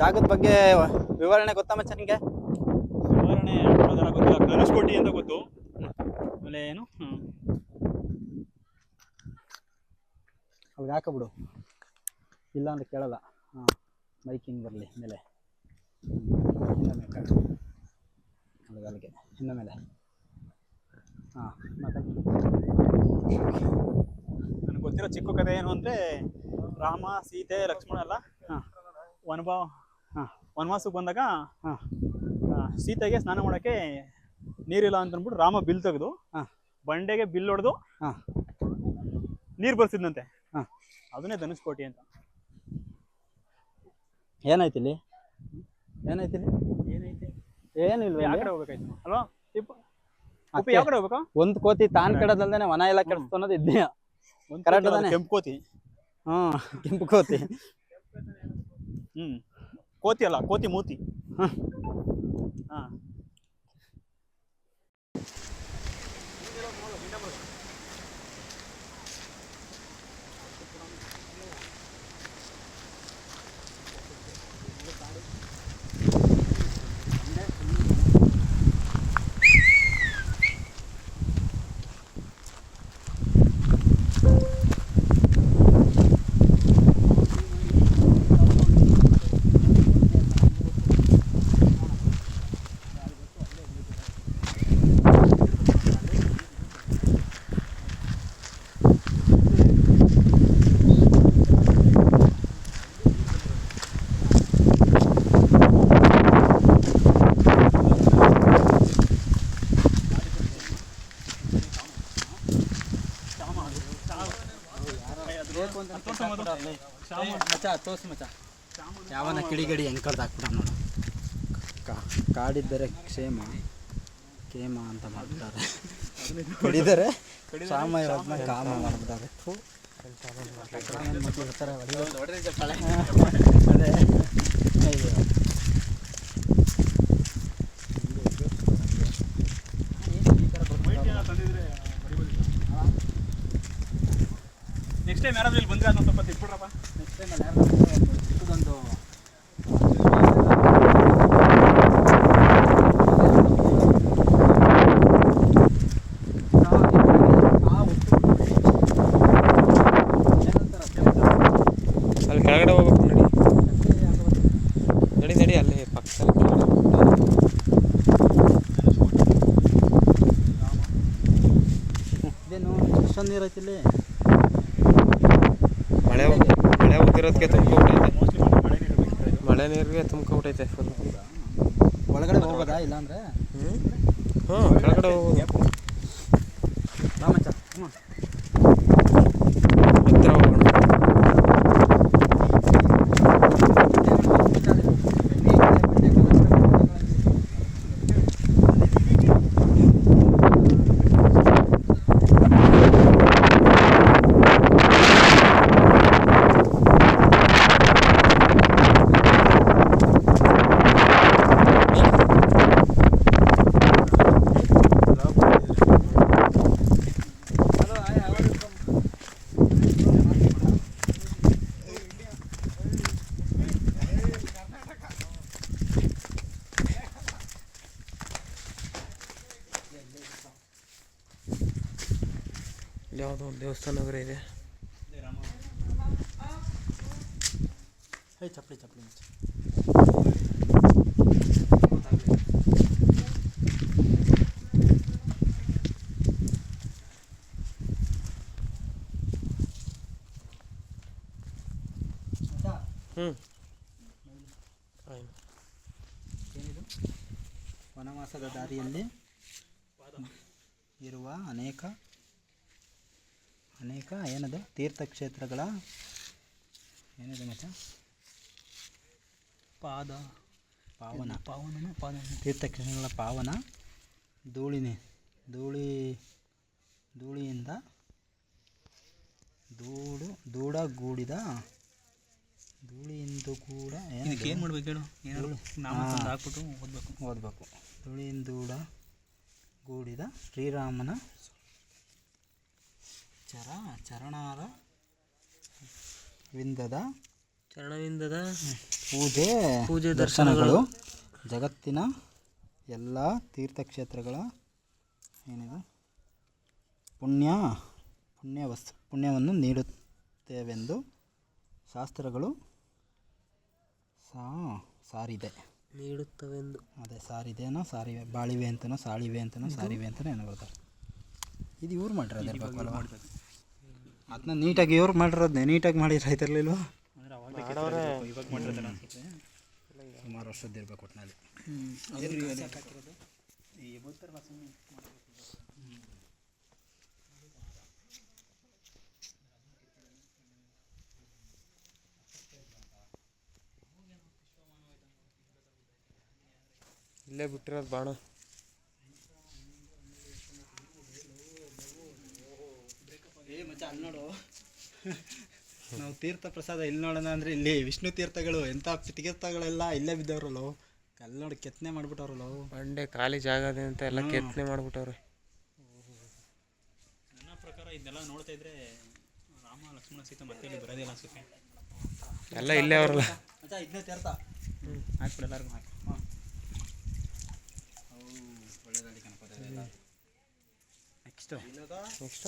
ಜಾಗದ ಬಗ್ಗೆ ವಿವರಣೆ ಗೊತ್ತಾ ಮಚ್ಚ ನಿಂಗೆ? ವಿವರಣೆ ಮಾಡೋದೆಲ್ಲ ಗೊತ್ತಿಲ್ಲ ಕನಸ್ಕೋಟಿ ಅಂತ ಗೊತ್ತು. ಆಮೇಲೆ ಏನು? ಅವ್ರಿಗೆ ಹಾಕಬಿಡು ಇಲ್ಲ ಅಂತ ಕೇಳಲ್ಲ. ಹಾಂ ಬೈಕಿಂಗ್ ಬರಲಿ ಮೇಲೆ ಅಲ್ಲಿಗೆ ಅಲ್ಲಿಗೆ. ಇನ್ನ ಮೇಲೆ. ಹಾಂ ಮತ್ತೆ ನನಗೆ ಗೊತ್ತಿರೋ ಚಿಕ್ಕ ಕಥೆ ಏನು ಅಂದರೆ ರಾಮ ಸೀತೆ ಲಕ್ಷ್ಮಣ ಅಲ್ಲ ಹಾಂ. ವನಭಾವ ವನವಾಸಕ್ಕೆ ಬಂದಾಗ ಸೀತೆಗೆ ಸ್ನಾನ ಮಾಡೋಕ್ಕೆ ನೀರಿಲ್ಲ ಅಂತ ಅಂದ್ಬಿಟ್ಟು ರಾಮ ಬಿಲ್ ತೆಗೆದು ಹಾಂ. ಬಂಡೆಗೆ ಬಿಲ್ ಹೊಡೆದು ಹಾಂ. ನೀರು ಬರ್ತಿದ್ನಂತೆ ಹಾಂ. ಅದನ್ನೇ ಧನುಷ್ಕೋಟಿ ಅಂತ. ಏನಾಯ್ತು ಇಲ್ಲಿ? ಏನಾಯ್ತು ಇಲ್ಲಿ? ಏನೈತೆ? ಏನಿಲ್ಲ ಯಾವ? ಕಡೆ ಹೋಗ್ಬೇಕಾಯ್ತು? ಅಲ್ವಾ? ಉಪ್ಪು ಯಾವ ಕಡೆ ಹೋಗ್ಬೇಕು? ಒಂದು ಕೋತಿ ತಾನ್ ಕಡದಲ್ದೇನೆ ವನ ಎಲ್ಲ ಕೆಡಿಸ್ತು ಅನ್ನೋದು ಇದ್ದೇ ಒಂದು Correct ಅದಾನೆ? ಕೆಂಪು ಕೋತಿ. ಹ್ಮ್. ಕೆಂಪು ಕೋತಿ. ಹ್ಮ್. ಕೋತಿ ಅಲ್ಲ ಕೋತಿ ಮೂತಿ ಹ್ಮ್. ಹಾ ಯಾವನ ಕಿಡಿಗಡಿ ಹೆಂಗ್ ಕಡ್ದು ಹಾಕ್ಬಿಡ ನೋಡು ಕಾ- ಕ್ಷೇಮ ಕ್ಷೇಮ ಕೇಮ ಅಂತ ಮಾಡ್ತಾರೆ ಕಡಿದರೆ ಸಾಮ ಇರೋದನ್ನ ಕಾಮ ಮಾಡ್ಬಿಟ್ಟಾರೆ. ಅದೇ. ಅಯ್ಯೋ. ನೆಕ್ಸ್ಟ್ ಟೈಮ್ ಯಾರಾದ್ರೂ ಇಲ್ಲಿ ಬಂದ್ರೆ ಅದನ್ನ ಸ್ವಲ್ಪ ತಿಳ್ಬಿಡ್ರಪ್ಪ Next time ಅಲ್ಲಿ ಯಾರ್ಗಾದ್ರು ಒಂದು ಚಿಕ್ಕದೊಂದು ಅಲ್ಲಿ ಕೆಳಗಡೆ ಹೋಗ್ಬೇಕು ನಡಿ. ನಡಿ ನಡಿ ಅಲ್ಲಿ ಪಕ್ಕದಲ್ಲಿ ಕೆಳಗಡೆ ಇದೇನು ಎಷ್ಟೊಂದು ನೀರು ಐತಿ ಇಲ್ಲಿ? ಮಳೆ ಮಳೆ ಉದ್ದಿರೋದಕ್ಕೆ ತುಂಬ್ಕೊಬಿಟ್ಟೈತೆ ಮೋಸ್ಟ್ಲಿ ಮಳೆ ನೀರು ಬೇಕಿತ್ತು ಮಳೆ ನೀರಿಗೆ ತುಂಬ್ಕೊಬಿಟ್ಟೈತೆ ಫುಲ್ ಒಳಗಡೆ ಹೋಗೋದಾ ಇಲ್ಲಾಂದ್ರೆ? ಹ್ಞೂ ಹ್ಞೂ ಕೆಳಗಡೆ ಹೋಗ್ಬೋದು ರಾಮಚ ಹ್ಞೂ ಹತ್ರ ಹೋಗೋಣ ಇಲ್ಲಿ ಯಾವುದೋ ಒಂದು ದೇವಸ್ಥಾನ ಬೇರೆ ಇದೆ. ಹೇ ಚಪ್ಪಲಿ ಚಪ್ಪಲಿ ಹ್ಞೂ ಆಯ್ತು ಏನಿದು? ವನವಾಸದ ದಾರಿಯಲ್ಲಿ ಇರುವ ಅನೇಕ ಅನೇಕ ಏನದು? ತೀರ್ಥಕ್ಷೇತ್ರಗಳ ಏನಿದೆ ಮಚ್ಚ? ಪಾದ. ಪಾವನ. ಪಾವನ ಪಾದ ತೀರ್ಥಕ್ಷೇತ್ರಗಳ ಪಾವನ. ಧೂಳಿನೇ. ಧೂಳಿ ಧೂಳಿಯಿಂದ ಧೂಳು ಧೂಳಗೂಡಿದ ಧೂಳಿಯಿಂದ ಕೂಡ ಏನು ಮಾಡ್ಬೇಕು ಹೇಳು? ಏನಾದ್ರು ಹಾಕ್ಬಿಟ್ಟು ಓದ್ಬೇಕು. ಓದಬೇಕು. ಧೂಳಿಯಿಂದ ಗೂಡಿದ ಶ್ರೀರಾಮನ ಚರ ಚರಣಾರ ವಿಂದದ ಚರಣವಿಂದದ ಪೂಜೆ ಪೂಜೆ ದರ್ಶನಗಳು ಜಗತ್ತಿನ ಎಲ್ಲ ತೀರ್ಥಕ್ಷೇತ್ರಗಳ ಏನಿದೆ? ಪುಣ್ಯ ಪುಣ್ಯ ವಸ್ ಪುಣ್ಯವನ್ನು ನೀಡುತ್ತೇವೆಂದು ಶಾಸ್ತ್ರಗಳು ಸಾ ಸಾರಿದೆ. ನೀಡುತ್ತವೆಂದು. ಅದೇ ಸಾರಿದೆನೋ ಸಾರಿವೆ ಬಾಳಿವೆ ಅಂತನೋ ಸಾಳಿವೆ ಅಂತನೋ ಸಾರಿವೆ ಅಂತಲೇ ಏನೋ ಬರ್ತಾರೆ ಇದು ಇವ್ರು ಮಾಡಿರೋದಿರ್ಬೇಕಲ್ವ ಅದನ್ನ ನೀಟಾಗಿ ಇವ್ರು ಮಾಡಿರೋದನ್ನೇ ನೀಟಾಗಿ ಮಾಡಿದ್ರೆ ಆಯ್ತಿರ್ಲಿಲ್ಲ ಅಂದ್ರೆ ಅವಾಗ ಇವಾಗ ಮಾಡಿರ್ತಾರೆ ಅನ್ಸುತ್ತೆ. ಸುಮಾರು ವರ್ಷದ್ದು ಇರ್ಬೇಕು ಒಟ್ಟಿನಲ್ಲಿ ಇಲ್ಲೇ ಬಿಟ್ಟಿರೋದು ಬಾಣ. ಮಚ್ಚ ಅಲ್ಲಿ ನೋಡು. ನಾವು ತೀರ್ಥ ಪ್ರಸಾದ ಇಲ್ಲಿ ನೋಡೋಣ ಅಂದರೆ ಇಲ್ಲಿ ವಿಷ್ಣು ತೀರ್ಥಗಳು ಎಂಥ ತೀರ್ಥಗಳೆಲ್ಲ ಇಲ್ಲೇ ಬಿದ್ದವ್ರಲ್ಲೋ. ಕಲ್ಲ ನೋಡಿ ಕೆತ್ತನೆ ಮಾಡ್ಬಿಟ್ಟವ್ರಲ್ಲ. ಬಂಡೆ ಖಾಲಿ ಜಾಗ ಇದೆ ಅಂತ ಎಲ್ಲ ಕೆತ್ತನೆ ಮಾಡ್ಬಿಟ್ಟವ್ರೆ. ನನ್ನ ಪ್ರಕಾರ ಇದನ್ನೆಲ್ಲ ನೋಡ್ತಾ ಇದ್ರೆ ರಾಮ ಲಕ್ಷ್ಮಣ ಸೀತೆ ಮತ್ತೆ ಇಲ್ಲಿ ಬರೋದಿಲ್ಲ ಅನ್ಸುತ್ತೆ. ಎಲ್ಲ ಇಲ್ಲೇ ಅವರಲ್ಲ. ಮಚ್ಚ ಇದನ್ನೇ ತೀರ್ಥ. ಹಾಕ್ಬಿಡು ಎಲ್ಲರಿಗೂ ಹಾಕಿ. ಹಾಂ ಒಳ್ಳೆದಾಗಿ ಕನ್ಕೋತಾರೆ ನೆಕ್ಸ್ಟು. ನೆಕ್ಸ್ಟ್?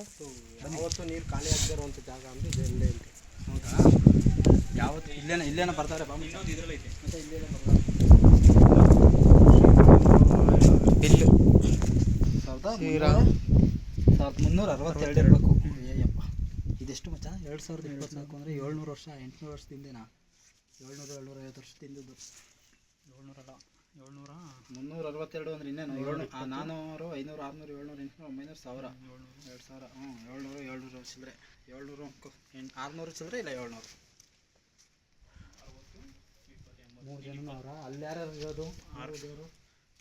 ಯಾವತ್ತು ನೀರು ಖಾಲಿ ಆಗದೆ ಇರುವಂಥ ಜಾಗ ಅಂದರೆ ಇದು ಇಲ್ಲೇ ಅಂತ ಹೌದಾ? ಯಾವತ್ತು ಇಲ್ಲೇನ ಇಲ್ಲೇನ ಬರ್ತಾರೆ ಬಾ ಇನ್ನೊಂದು ಇದ್ರಲ್ಲಿ ಐತೆ ಮತ್ತೆ ಇಲ್ಲೇನ ಬರ್ತಾರೆ? ಬಿಲ್. ಸಾವಿರದ ಮುನ್ನೂರ? ಸಾವಿರದ ಮುನ್ನೂರ ಅರವತ್ತೆರಡು. ಇರಬೇಕು ಅಯ್ಯಪ್ಪ ಇದೆಷ್ಟು ಮಚ್ಚ? ಎರಡು ಸಾವಿರದ ಇಪ್ಪತ್ನಾಲ್ಕು ಅಂದರೆ ಏಳ್ನೂರು ವರ್ಷ ಎಂಟುನೂರು ವರ್ಷದಿಂದೇನಾ ಏಳ್ನೂರು ಏಳ್ನೂರ ಐವತ್ತು ವರ್ಷದಿಂದದ್ದು ಏಳ್ನೂರಲ್ಲ. ಏಳ್ನೂರ? ಮುನ್ನೂರ ಅರವತ್ತೆರಡು ಅಂದ್ರೆ ಇನ್ನೇನು? ಏಳ್ನೂರು ಆ, ನಾನ್ನೂರು ಐನೂರು ಆರುನೂರು ಏಳ್ನೂರು ಎಂಟುನೂರು ಒಂಬೈನೂರು ಸಾವಿರ. ಎರಡು ಸಾವಿರ. ಹ್ಞೂ ಏಳ್ನೂರು ಏಳ್ನೂರು ಚಿಲ್ಲರೆ ಏಳ್ನೂರು ಅಂಕು. ಎಂಟು ಆರುನೂರು ಚಿಲ್ಲರೆ ಇಲ್ಲ ಏಳ್ನೂರು? ಮೂರು ಜನ ಅವರ ಅಲ್ಲಿ ಯಾರ್ಯಾರು ಇರೋದು? ಆರು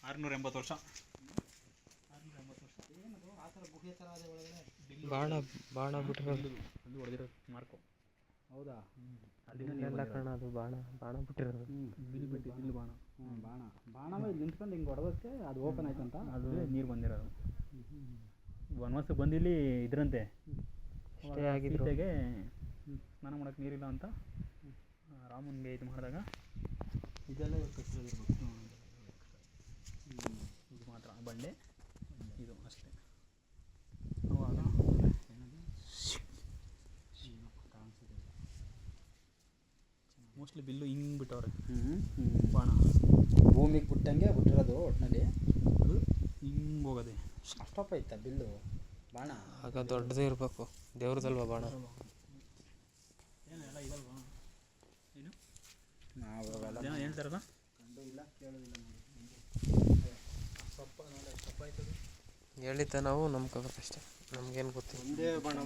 ಆರುನೂರ ಎಂಬತ್ತು ವರ್ಷ. ಏನದು ಆ ಥರ ಗುಹೆ ಥರ ಅದೇ ಒಳಗಡೆ ಬಾಣ ಬಾಣ ಬಿಟ್ಟಿರೋದು ಅದು ಹೊಡೆದಿರೋದು ಮಾರ್ಕೋ ಹೌದಾ? ಎಲ್ಲ ಅದು ಬಾಣ ಬಾಣ ಬಿಟ್ಟಿರೋದು. ಬಿಲ್ ಬಿಟ್ಟು ಬಿಲ್ ಬಾಣ. ಹ್ಞೂ ಬಾಣ. ಬಾಣ ನಿಂತ್ಕೊಂಡು ಹಿಂಗೆ ಹೊಡೆದಕ್ಕೆ ಅದು ಓಪನ್ ಆಯ್ತಂತ ಅದು ನೀರು ಬಂದಿರೋದು. ವನವಾಸಕ್ಕೆ ಬಂದು ಇಲ್ಲಿ ಇದ್ರಂತೆ. ಇಷ್ಟೇ ಆಗಿದ್ರು. ಸೀತೆಗೆ ಸ್ನಾನ ಮಾಡೋಕೆ ನೀರಿಲ್ಲ ಅಂತ ರಾಮನ್ಗೆ ಇದು ಮಾಡಿದಾಗ. ಇದೆಲ್ಲ ಇವ್ರು ಕಟ್ಟಿರೋದಿರ್ಬೇಕು ಇದು ಮಾತ್ರ ಬಂಡೆ ಇದು ಅಷ್ಟೇ ಅವಾಗ ಮೋಸ್ಟ್ಲಿ ಬಿಲ್ಲು ಹಿಂಗೆ ಬಿಟ್ಟವ್ರೆ. ಹ್ಞೂ ಬಾಣ. ಭೂಮಿಗೆ ಬಿಟ್ಟಂಗೆ ಬಿಟ್ಟಿರೋದು ಒಟ್ಟಿನಲ್ಲಿ ಅದು ಹಿಂಗೆ ಹೋಗೋದೆ. ಅಷ್ಟಪ್ಪ ಐತ ಬಿಲ್ಲು? ಬಾಣ. ಆಗ ದೊಡ್ಡದೇ ಇರಬೇಕು. ದೇವ್ರದಲ್ವ ಬಾಣ? ಏನು ಎಲ್ಲ ಇದಲ್ವಾ ಏನು? ನಾವು ಅವೆಲ್ಲ ಅದೇನೋ ಹೇಳ್ತಾರಲ್ಲ? ಕಂಡು ಇಲ್ಲ ಕೇಳೋದಿಲ್ಲ ಸೊಪ್ಪ ನೋಡಿ ಸೊಪ್ಪ ಆಯ್ತದ ಹೇಳಿದ್ದ ನಾವು ನಂಬ್ಕೋಬೇಕಷ್ಟೇ ನಮ್ಗೇನು ಗೊತ್ತಿಲ್ಲ. ಒಂದೇ ಬಾಣ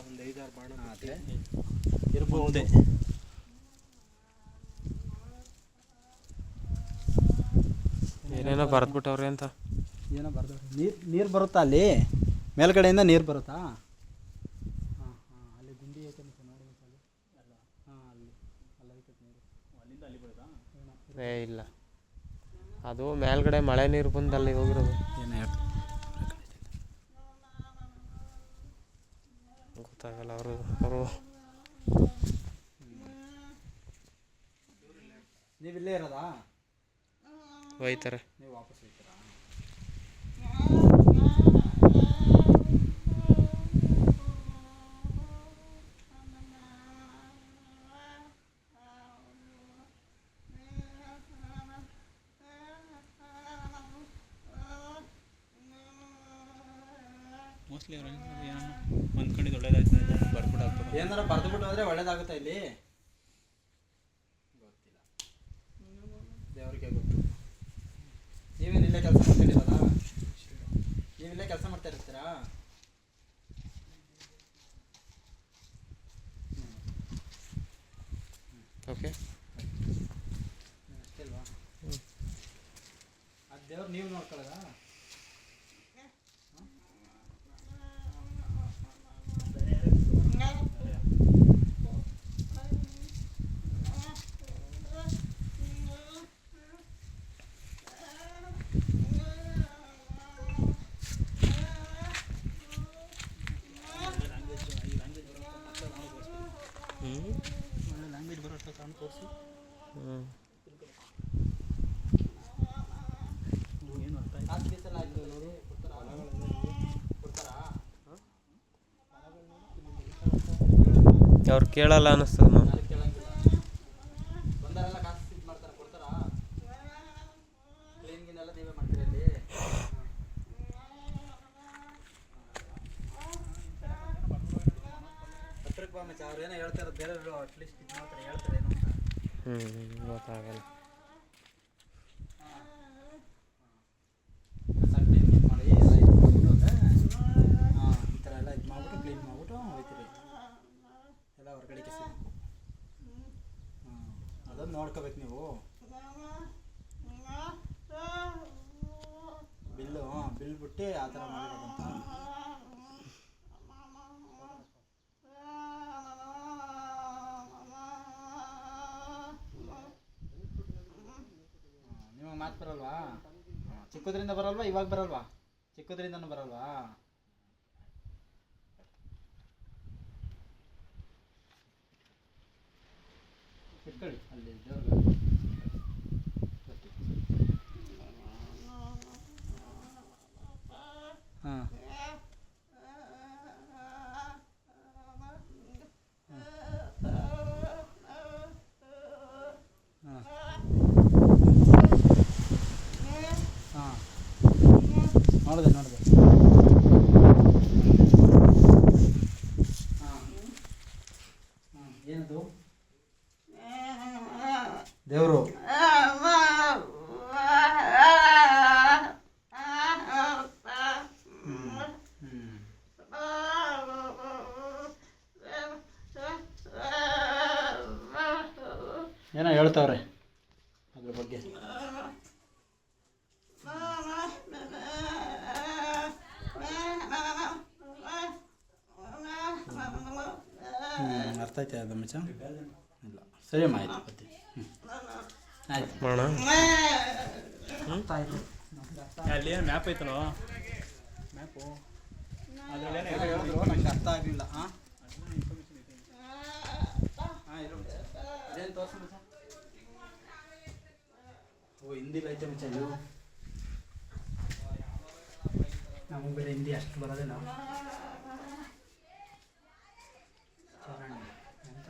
ಒಂದು ಐದಾರು ಬಾಣ ಅದೇ. ಇರ್ಬೋದು. ಏನೇನೋ ಬರೆದ್ಬಿಟ್ಟವ್ರೆ ಅಂತ. ಏನೋ ಬರ್ದವ್ರೆ. ನೀರು ನೀರು ಬರುತ್ತಾ ಅಲ್ಲಿ? ಮೇಲ್ಗಡೆಯಿಂದ ನೀರು ಬರುತ್ತಾ? ಹಾಂ ಹಾಂ ಅಲ್ಲಿ ಗುಂಡಿ ಐತೆ ಮತ್ತೆ ನೋಡಿ ಮತ್ತೆ ಅಲ್ಲಿ. ಅಲ್ಲ ಹಾಂ ಅಲ್ಲಿ ಅಲ್ಲಿ ಐತೆ ನೀರು. ಅಲ್ಲಿಂದ ಅಲ್ಲಿ ಬರೋದಾ ಏ ಇಲ್ಲ. ಅದು ಮೇಲ್ಗಡೆ ಮಳೆ ನೀರು ಬಂದು ಅಲ್ಲಿ ಹೋಗಿರೋದು. ಏನು ಗೊತ್ತಾಗಲ್ಲ ಅವರು ಅವರು ನೀವು ಇಲ್ಲೇ ಇರೋದಾ ಒಯ್ತಾರೆ ಮೋಸ್ಟ್ಲಿ ಒಂದು ಕಡೆ ಒಳ್ಳೇದಾಯ್ತು ಬರ್ಬಿಟ್ಟು ಏನಾರ ಬರೆದ್ಬಿಟ್ಟು ಹೋದ್ರೆ ಒಳ್ಳೇದಾಗುತ್ತೆ ಇಲ್ಲಿ ಗೊತ್ತಿಲ್ಲ ದೇವ್ರಿಗೆ ಗೊತ್ತು ನೀವೇನು ಇಲ್ಲೇ ಕೆಲಸ ಮಾಡ್ಕೊಂಡಿರೋದಾ ನೀವು ಇಲ್ಲೇ ಕೆಲಸ ಮಾಡ್ತಾ ಇರ್ತೀರಾ? ಓಕೆ. ಅಲ್ವಾ? ಅದು ದೇವ್ರು ನೀವು ನೋಡ್ಕೊಳ್ಳೋದಾ ಹ್ಞೂ ಒಳ್ಳೆ ಲ್ಯಾಂಗ್ವೇಜ್ ಬರುತ್ತೆ ಕಣ್ಣು ತೋರಿಸಿ ಹ್ಞೂ ಏನು ಅರ್ಥ ಆಯ್ತು ಕಾಸು ಗೀಸೆಲ್ಲ ಆಯ್ತು ನೋಡಿ ಕೊಡ್ತಾರಾ ಅವ್ರು ಕೇಳಲ್ಲ ಅನ್ನಿಸ್ತದೆ ನಾನು ಯಾರು ಕೇಳಂಗಿಲ್ಲ ಬಂದಾರೆಲ್ಲ ಕಾಸು ಇದು ಮಾಡ್ತಾರೆ ಕೊಡ್ತಾರಾ ಕ್ಲೀನ್ ಗೀನ್ ಎಲ್ಲ ನೀವೇ ಮಾಡ್ತೀರಾ ಇಲ್ಲಿ ಹತ್ರಕ್ಕೆ ಬಾ ಮಚ್ಚ ಅವ್ರು ಏನೋ ಹೇಳ್ತಾರೆ ಬೇರೆ ಅಟ್ಲೀಸ್ಟ್ ಇದು ಮಾಡ್ತಾರೆ ಹೇಳ್ತಾರೆ ಏನು ಅಂತ ಹ್ಞೂ ಗೊತ್ತಾಗಲ್ಲ ಕ್ಲೀನ್ ಗೀನ್ ಮಾಡಿ ಎಲ್ಲ ಇದು ಮಾಡ್ಬಿಟ್ಟು ಹೋದ್ರೆ ಹಾಂ ಈ ಥರ ಎಲ್ಲ ಇದು ಮಾಡ್ಬಿಟ್ಟು ಕ್ಲೀನ್ ಮಾಡ್ಬಿಟ್ಟು ಹೋಯ್ತೀರಿ ಎಲ್ಲ ಹೊರಗಡೆ ಕೆಸಿ ಅದನ್ನು ನೋಡ್ಕೋಬೇಕು ನೀವು. ಬಿಲ್ಲು, ಬಿಲ್ ಬಿಟ್ಟು ಆ ಥರ ಮಾಡಬೇಕಂತ. ನಿಮಗೆ ಮಾತು ಬರಲ್ವಾ? ಚಿಕ್ಕದ್ರಿಂದ ಬರಲ್ವಾ? ಇವಾಗ ಬರಲ್ವಾ? ಚಿಕ್ಕದ್ರಿಂದನೂ ಬರಲ್ವಾ? ఎక్కడి? ಏನೋ ಹೇಳ್ತಾವ್ರೆ. ಅದ್ರ ಬಗ್ಗೆ. ಹ್ಞೂ ಅರ್ಥ ಆಯ್ತಾ ಅದು ಮಚ್ಚ ಇಲ್ಲ. ಸರಿ ಅಮ್ಮ ಆಯ್ತು ಪತಿ ಹ್ಞೂ ಆಯ್ತು. ಮಾಡೋಣ? ಆಯ್ತು ಅಲ್ಲಿ ಏನು ಮ್ಯಾಪ್ ಐತಲ್ಲ? ಮ್ಯಾಪು ಅದರಲ್ಲಿ ಹೇಳಿದ್ರು ನಂಗೆ ಅರ್ಥ ಆಗಲಿಲ್ಲ ಹಾಂ ಹಾಂ ಇರು. ಏನು ಅದೇನು ತೋರ್ಸು ಓ ಹಿಂದಿಲಿ ಐತೆ ಇದು. ನಮಗೆ ಬೇರೆ ಹಿಂದಿ ಅಷ್ಟು ಬರೋದೇ ನಾವು. ಚರಣ ಅಂತ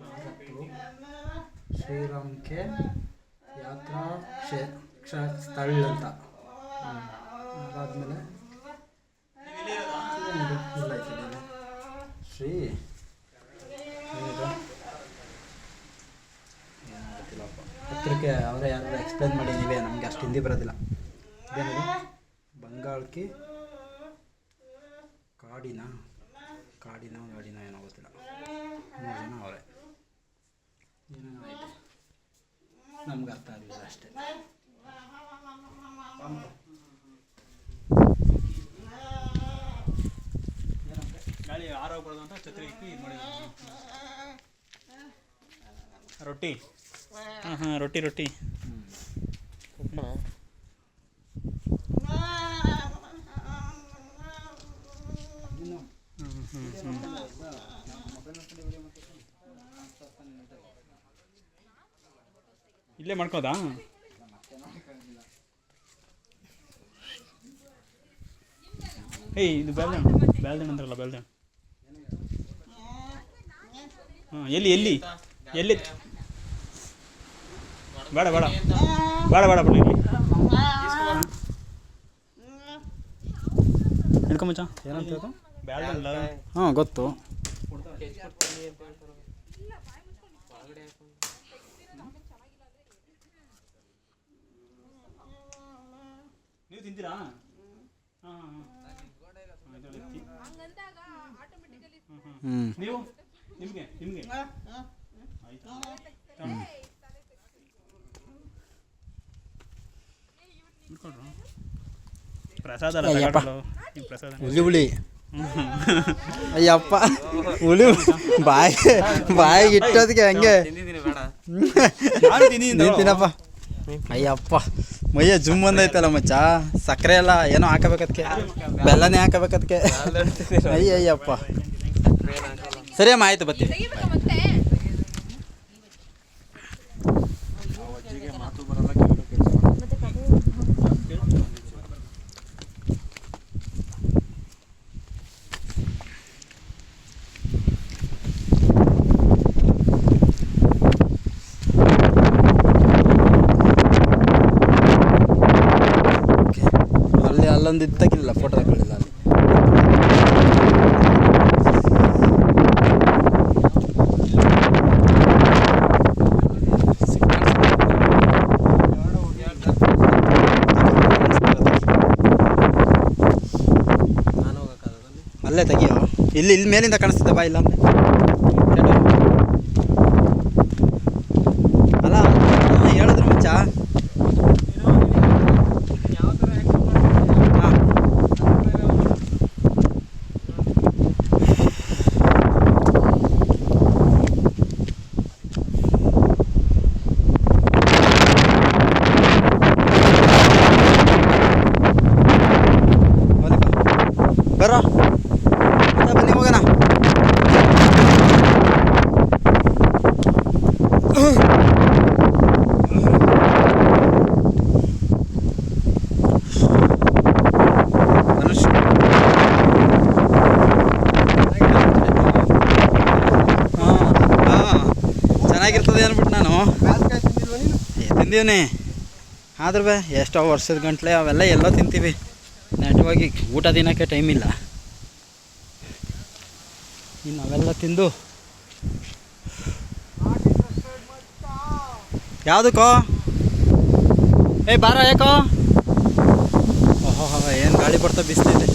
ಭಾರತು ಶ್ರೀರಾಮ್ಗೆ ಯಾತ್ರಾ, ಕ್ಷೇ ಕ್ಷ ಸ್ಥಳ ಅಂತ. ಅದಾದಮೇಲೆ ಇಲ್ಲ ಐತೆ ಇಲ್ಲಿ. ಶ್ರೀ ಏನಿದು? ಏನೋ ಗೊತ್ತಿಲ್ಲಪ್ಪ. ಹತ್ರಕ್ಕೆ ಅವರೇ ಯಾರು ಎಕ್ಸ್ಪ್ಲೇನ್ ಮಾಡಿ ನೀವೇ ನಮಗೆ ಅಷ್ಟು ಹಿಂದಿ ಬರೋದಿಲ್ಲ. ಇದೇನದು? ಬಂಗಾಳಕ್ಕೆ ಕಾಡಿನ ಕಾಡಿನ ಗಾಡಿನ ಏನೋ ಗೊತ್ತಿಲ್ಲ. ಮೂರು ಜನ ಅವರೇ. ಆಯಿತು? ನಮ್ಗೆ ಅರ್ಥ ಆಗಲಿಲ್ಲ ಅಷ್ಟೇ. ಗಾಳಿ ಆರೋಗ್ಬಾರ್ದು ಅಂತ ಛತ್ರಿ ಇಕ್ಕಿ ಮಾಡಿ ರೊಟ್ಟಿ. ಹಾಂ ಹಾಂ ರೊಟ್ಟಿ ರೊಟ್ಟಿ. ಇಲ್ಲೇ ಮಾಡ್ಕೋದಾ ಏಯ್ ಇದು ಬೆಳ್ದಣ್ಣ ಬೆಳ್ದಣ್ಣ ಅಂದ್ರಲ್ಲ ಬೆಳ್ದಣ್ಣ ಹಾಂ ಎಲ್ಲಿ ಎಲ್ಲಿ? ಎಲ್ಲಿ? ಬೇಡ ಬೇಡ. ಬೇಡ ಬೇಡ ಬಿಡಿ ಹಿಡ್ಕೊಂಬಚ್ಚ ಏನಂತ ಹಾಂ ಗೊತ್ತು. ನೀವು ತಿಂತೀರಾ? ನೀವು? ನಿಮಗೆ ನಿಮಗೆ? ಆಯ್ತು. ಪ್ರಸಾದ ಅಲ್ಲ ಅಯ್ಯಪ್ಪ. ಈ ಪ್ರಸಾದ ಹುಲಿ ಹುಳಿ ಅಯ್ಯಪ್ಪ. ಹುಲಿ ಬಾಯಿ ಬಾಯಿಗೆ ಇಟ್ಟೋದಕ್ಕೆ ಹಂಗೆ. ನಾನು ತಿನ್ನಪ್ಪ. ಅಯ್ಯಪ್ಪ. ಮೈಯ ಜುಮ್ ಬಂದೈತಲ್ಲ ಮಚ್ಚ. ಸಕ್ಕರೆ ಎಲ್ಲ ಏನೋ ಹಾಕಬೇಕದಕ್ಕೆ ಬೆಲ್ಲನೇ ಹಾಕಬೇಕದಕ್ಕೆ ಅಯ್ಯ ಅಯ್ಯಪ್ಪ ಸರಿ ಅಮ್ಮ ಆಯ್ತು ಬತ್ತಿ ಮಾತು ಮತ್ತೆ ಇದು ತೆಗಿಲಿಲ್ಲ ಫೋಟೋ ತಗೊಳ್ಳಿಲ್ಲ ಅಲ್ಲಿ. ಅಲ್ಲೇ ತೆಗಿಯೋ? ಇಲ್ಲಿ ಇಲ್ಲಿ ಮೇಲಿಂದ ಕಾಣಿಸ್ತದೆ ಬಾ ಇಲ್ಲ ಅಂದ್ರೆ ಅಲ್ಲ ಹಾ, ಹೇಳಿದ್ರು ಮಚ್ಚ ಹಾ. ಹೋಗ್ಲಿಕ್ಕ? ಬರ್ರೋ ಮತ್ತೆ ಬನ್ನಿ ಹೋಗೋಣ ಧನುಷ್ ಹಾಂ ಹಾಂ ಚೆನ್ನಾಗಿರ್ತದೆ ಅಂದ್ಬಿಟ್ಟು ನಾನು ಏ, ತಿಂದೀವ್ನಿ. ಆದ್ರೂ ಬೇ, ಎಷ್ಟೋ ವರ್ಷದ ಗಂಟ್ಲೆ ಅವೆಲ್ಲ ಎಲ್ಲೋ ತಿಂತೀವಿ. ನೆಟ್ಟವಾಗಿ ಊಟ ತಿನ್ನೋಕ್ಕೆ ಟೈಮ್ ಇಲ್ಲ. ಇನ್ನು ಅವೆಲ್ಲ ತಿಂದು. ಯಾವುದಕ್ಕೋ ಏಯ್, ಬಾರ ಯಾಕೋ ಓಹೋ ಏನು ಗಾಳಿ ಬರ್ತಾ ಬಿಸ್ತಿದೆ